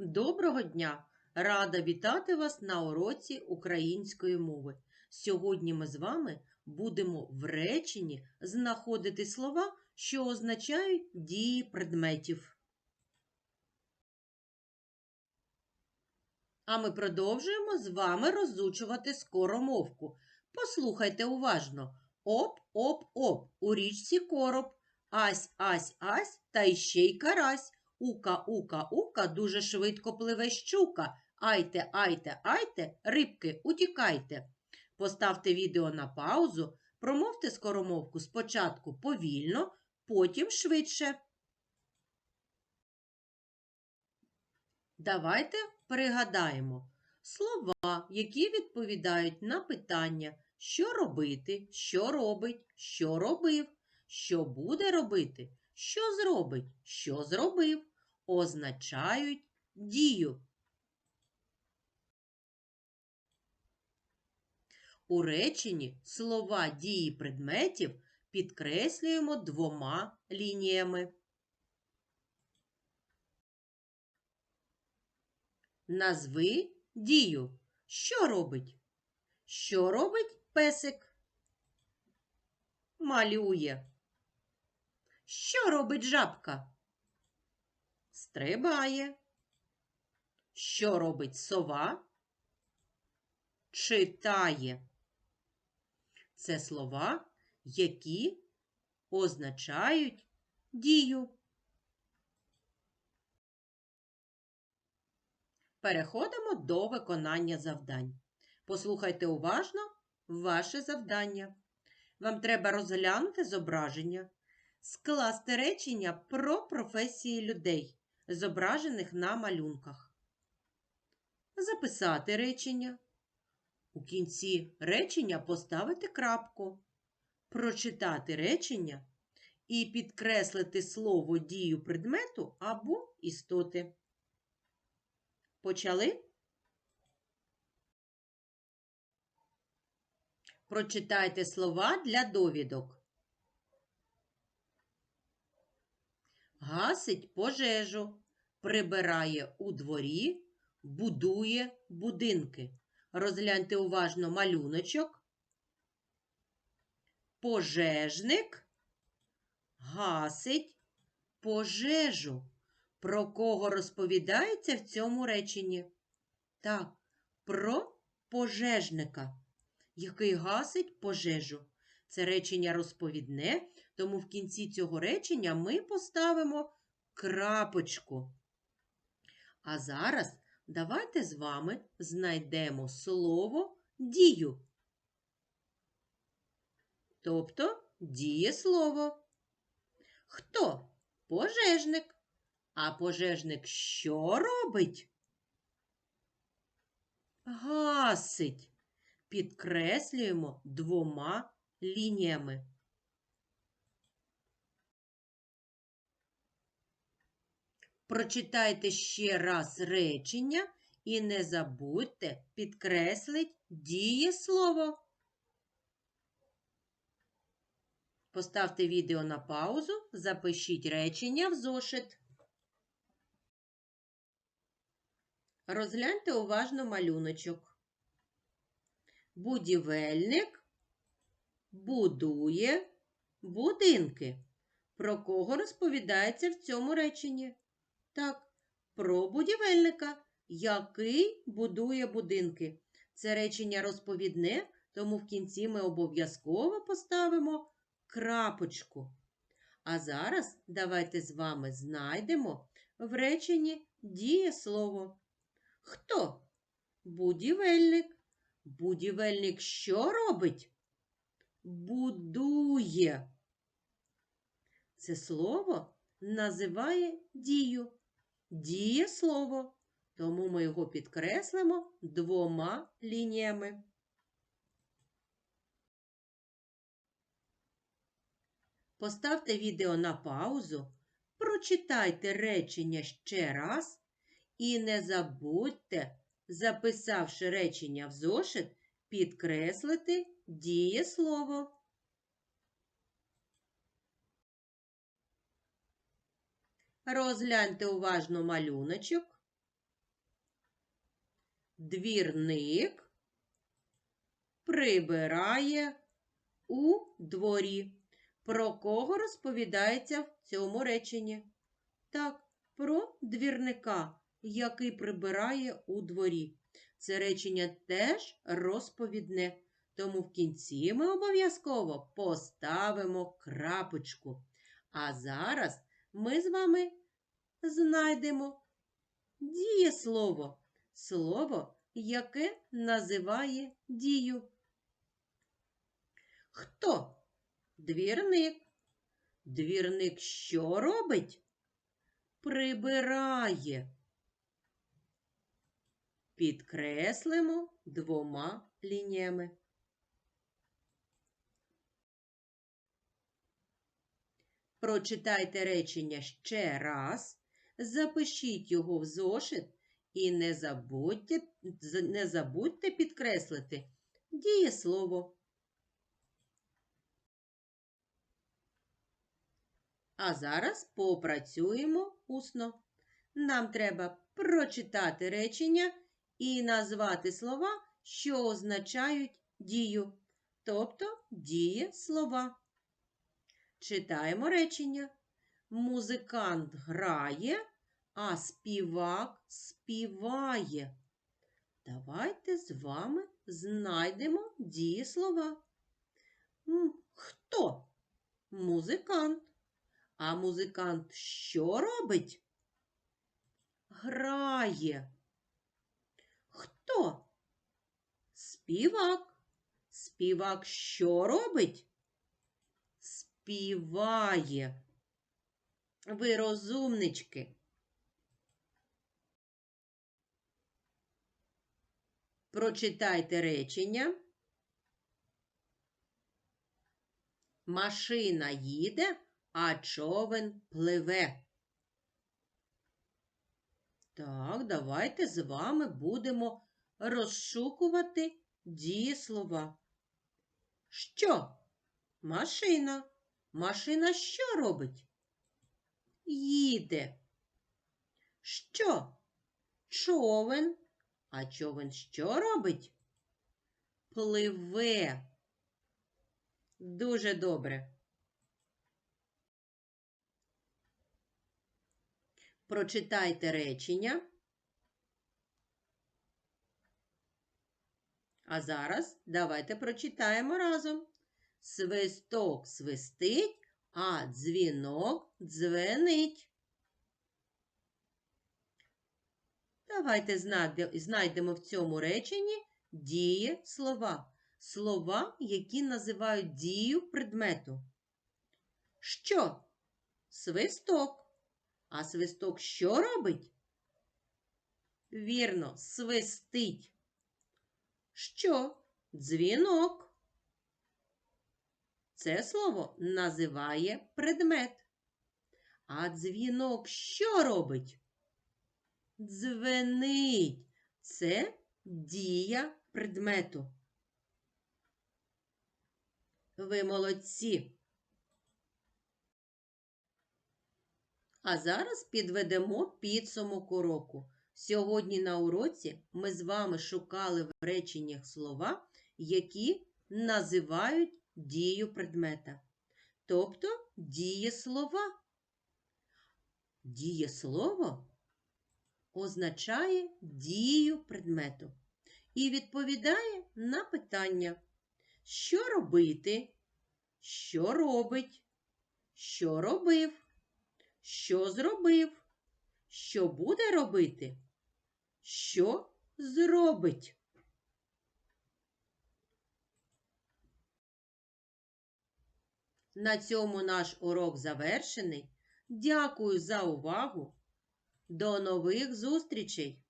Доброго дня! Рада вітати вас на уроці української мови. Сьогодні ми з вами будемо в реченні знаходити слова, що означають дії предметів. А ми продовжуємо з вами розучувати скоромовку. Послухайте уважно. Оп, оп, оп, у річці короб. Ась, ась, ась, та іще й карась. Ука, ука, ука, дуже швидко пливе щука. Айте, айте, айте, рибки, утікайте. Поставте відео на паузу, промовте скоромовку спочатку повільно, потім швидше. Давайте пригадаємо слова, які відповідають на питання, що робити, що робить, що робив, що буде робити, що зробить, що зробив, означають дію. У реченні слова дії предметів підкреслюємо двома лініями. Назви дію. Що робить? Що робить песик? Малює. Що робить жабка? Стрибає. Що робить сова? Читає. Це слова, які означають дію. Переходимо до виконання завдань. Послухайте уважно ваше завдання. Вам треба розглянути зображення, скласти речення про професії людей, зображених на малюнках. Записати речення. У кінці речення поставити крапку, прочитати речення і підкреслити слово дію предмету або істоти. Почали? Прочитайте слова для довідок. Гасить пожежу, прибирає у дворі, будує будинки. Розгляньте уважно малюночок. Пожежник гасить пожежу. Про кого розповідається в цьому реченні? Так, про пожежника, який гасить пожежу. Це речення розповідне, тому в кінці цього речення ми поставимо крапочку. А зараз давайте з вами знайдемо слово дію. Тобто дієслово. Хто? Пожежник. А пожежник що робить? Гасить. Підкреслюємо двома лініями. Прочитайте ще раз речення і не забудьте підкреслить дієслово. Поставте відео на паузу, запишіть речення в зошит. Розгляньте уважно малюночок. Будівельник будує будинки. Про кого розповідається в цьому реченні? Так, про будівельника, який будує будинки. Це речення розповідне, тому в кінці ми обов'язково поставимо крапочку. А зараз давайте з вами знайдемо в реченні дієслово. Хто? Будівельник. Будівельник що робить? Будує. Це слово називає дію. Дієслово. Тому ми його підкреслимо двома лініями. Поставте відео на паузу, прочитайте речення ще раз і не забудьте, записавши речення в зошит, підкреслити дієслово. Розгляньте уважно малюночок. двірник прибирає у дворі. Про кого розповідається в цьому реченні? Так, про двірника, який прибирає у дворі. Це речення теж розповідне, тому в кінці ми обов'язково поставимо крапочку. А зараз ми з вами знайдемо дієслово, слово, яке називає дію. Хто? Двірник. Двірник що робить? Прибирає. Підкреслимо двома лініями. Прочитайте речення ще раз, запишіть його в зошит і не забудьте, не забудьте підкреслити дієслово. А зараз попрацюємо усно. Нам треба прочитати речення і назвати слова, що означають дію, тобто дієслова. Читаємо речення. Музикант грає, а співак співає. Давайте з вами знайдемо дієслова. Хто? Музикант. А музикант що робить? Грає. Хто? Співак. Співак що робить? Співає. Ви розумнички. Прочитайте речення. Машина їде, а човен пливе. Так, давайте з вами будемо розшукувати дієслова. Що? Машина. Машина що робить? Їде. Що? Човен. А човен що робить? Пливе. Дуже добре. Прочитайте речення. А зараз давайте прочитаємо разом. Свисток свистить, а дзвінок дзвенить. Давайте знайдемо в цьому реченні діє слова. Слова, які називають дію предмету. Що? Свисток. А свисток що робить? Вірно, свистить. Що? Дзвінок. Це слово називає предмет. А дзвінок що робить? Дзвенить. Це дія предмету. Ви молодці. А зараз підведемо підсумок уроку. Сьогодні на уроці ми з вами шукали в реченнях слова, які називають дію предмета, тобто дієслова. Дієслово означає дію предмету і відповідає на питання, що робити, що робить, що робив, що зробив, що буде робити, що зробить. На цьому наш урок завершений. Дякую за увагу. До нових зустрічей!